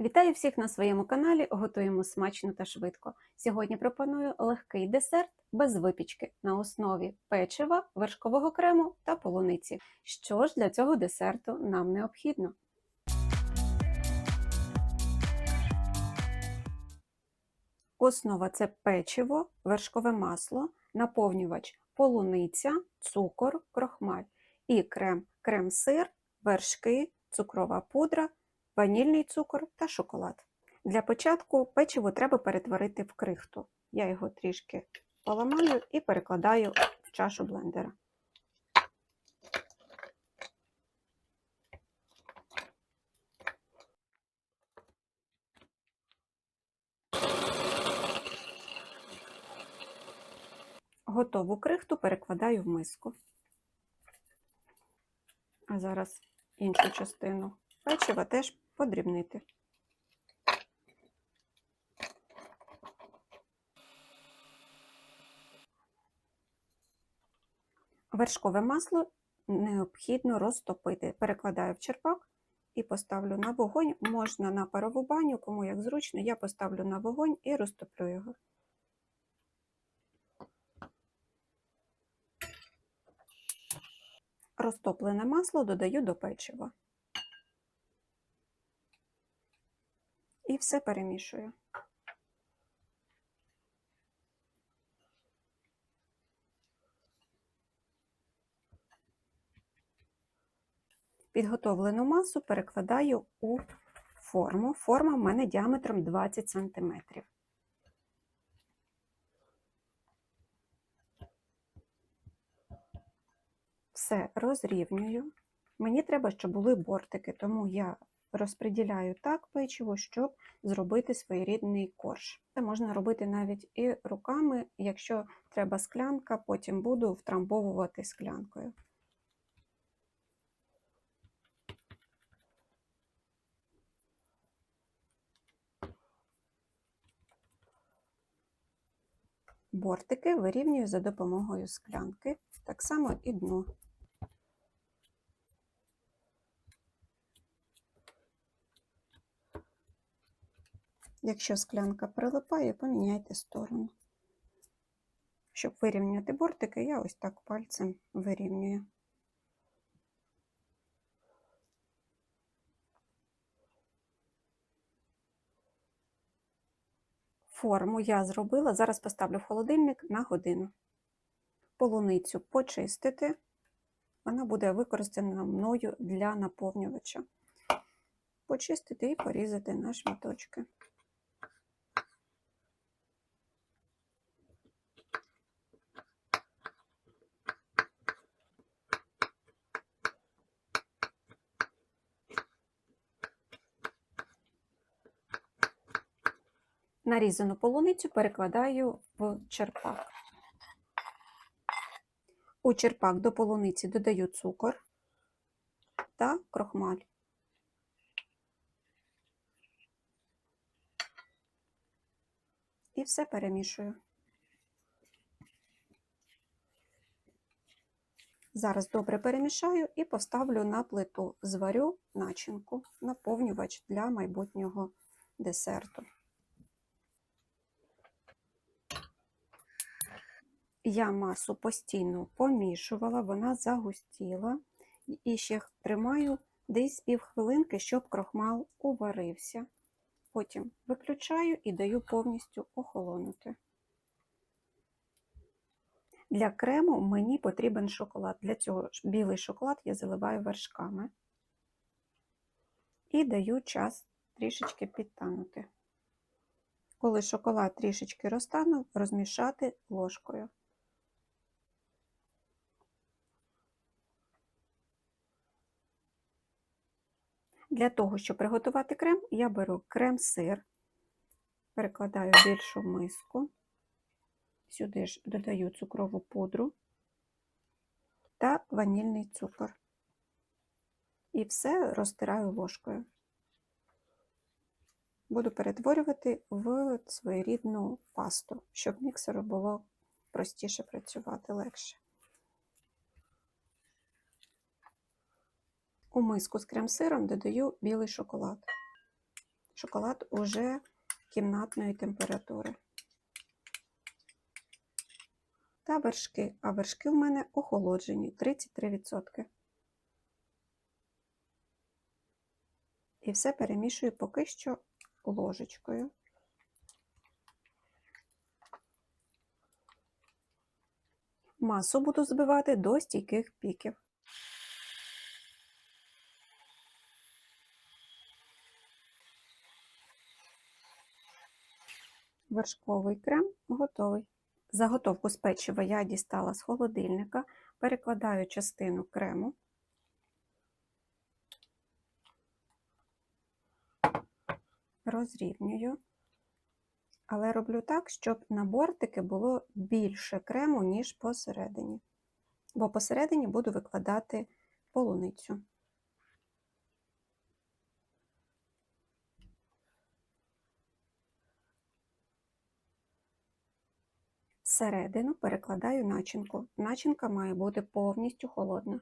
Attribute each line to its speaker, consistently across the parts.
Speaker 1: Вітаю всіх на своєму каналі. Готуємо смачно та швидко. Сьогодні пропоную легкий десерт без випічки на основі печива, вершкового крему та полуниці. Що ж для цього десерту нам необхідно? Основа це печиво, вершкове масло, наповнювач полуниця, цукор, крохмаль і крем, крем-сир, вершки, цукрова пудра, ванільний цукор та шоколад. Для початку печиво треба перетворити в крихту. Я його трішки поламаю і перекладаю в чашу блендера. Готову крихту перекладаю в миску. А зараз іншу частину печива теж подрібнити. Вершкове масло необхідно розтопити. Перекладаю в черпак і поставлю на вогонь. Можна на парову баню, кому як зручно, я поставлю на вогонь і розтоплю його. Розтоплене масло додаю до печива. І все перемішую. Підготовлену масу перекладаю у форму. Форма в мене діаметром 20 см. Все розрівнюю. Мені треба, щоб були бортики, тому я розподіляю так печиво, щоб зробити своєрідний корж. Це можна робити навіть і руками, якщо треба склянка, потім буду втрамбовувати склянкою. Бортики вирівнюю за допомогою склянки, так само і дно. Якщо склянка прилипає, поміняйте сторону. Щоб вирівняти бортики, я ось так пальцем вирівнюю. Форму я зробила, зараз поставлю в холодильник на годину. Полуницю почистити, вона буде використана мною для наповнювача. Почистити і порізати на шматочки. Нарізану полуницю перекладаю в черпак. У черпак до полуниці додаю цукор та крохмаль. І все перемішую. Зараз добре перемішаю і поставлю на плиту, зварю начинку, наповнювач для майбутнього десерту. Я масу постійно помішувала, вона загустіла і ще тримаю десь півхвилинки, щоб крохмал уварився. Потім виключаю і даю повністю охолонути. Для крему мені потрібен шоколад. Для цього білий шоколад я заливаю вершками і даю час трішечки підтанути. Коли шоколад трішечки розтанув, розмішати ложкою. Для того, щоб приготувати крем, я беру крем-сир, перекладаю в більшу миску, сюди ж додаю цукрову пудру та ванільний цукор. І все розтираю ложкою. Буду перетворювати в своєрідну пасту, щоб міксеру було простіше працювати легше. У миску з крем-сиром додаю білий шоколад. Шоколад уже кімнатної температури. Та вершки, а вершки в мене охолоджені 33%. І все перемішую поки що ложечкою. Масу буду збивати до стійких піків. Вершковий крем готовий. Заготовку з печива я дістала з холодильника, перекладаю частину крему. Розрівнюю, але роблю так, щоб на бортики було більше крему, ніж посередині, бо посередині буду викладати полуницю. Всередину перекладаю начинку. Начинка має бути повністю холодна.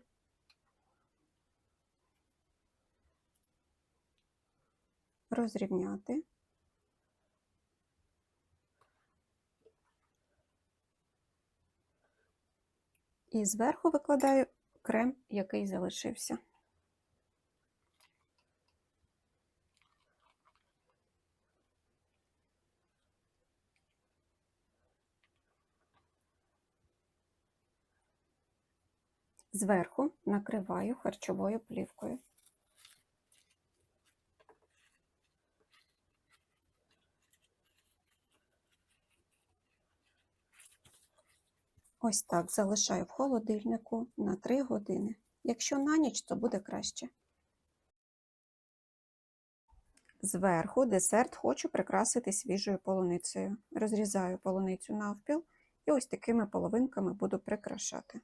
Speaker 1: Розрівняти. І зверху викладаю крем, який залишився. Зверху накриваю харчовою плівкою. Ось так залишаю в холодильнику на 3 години. Якщо на ніч, то буде краще. Зверху десерт хочу прикрасити свіжою полуницею. Розрізаю полуницю навпіл і ось такими половинками буду прикрашати.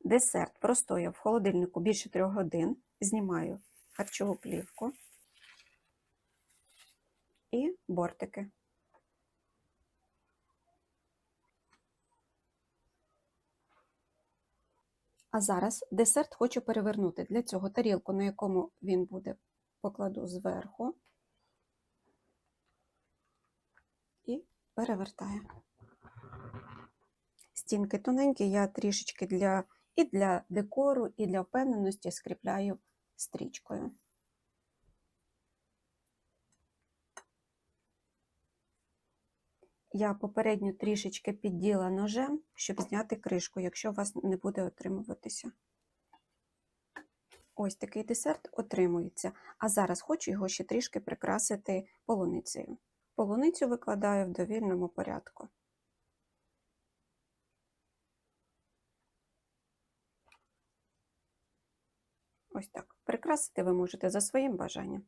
Speaker 1: Десерт простояв в холодильнику більше 3 годин. Знімаю харчову плівку і бортики. А зараз десерт хочу перевернути. Для цього тарілку, на якому він буде, покладу зверху і перевертаю. Стінки тоненькі, я трішечки для і для декору, і для впевненості скріпляю стрічкою. Я попередньо трішечки підділа ножем, щоб зняти кришку, якщо у вас не буде отримуватися. Ось такий десерт отримується. А зараз хочу його ще трішки прикрасити полуницею. Полуницю викладаю в довільному порядку. Ось так. Прикрасити ви можете за своїм бажанням.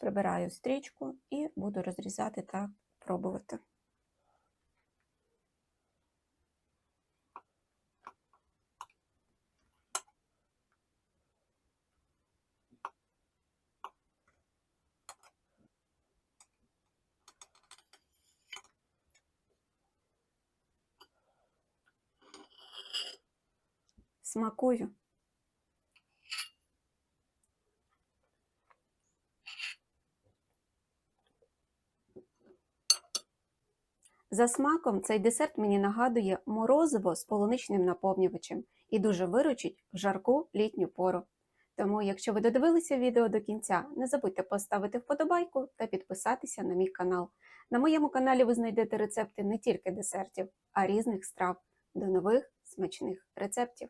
Speaker 1: Прибираю стрічку і буду розрізати та пробувати. Смакую. За смаком цей десерт мені нагадує морозиво з полуничним наповнювачем і дуже виручить в жарку літню пору. Тому, якщо ви додивилися відео до кінця, не забудьте поставити вподобайку та підписатися на мій канал. На моєму каналі ви знайдете рецепти не тільки десертів, а різних страв. До нових смачних рецептів!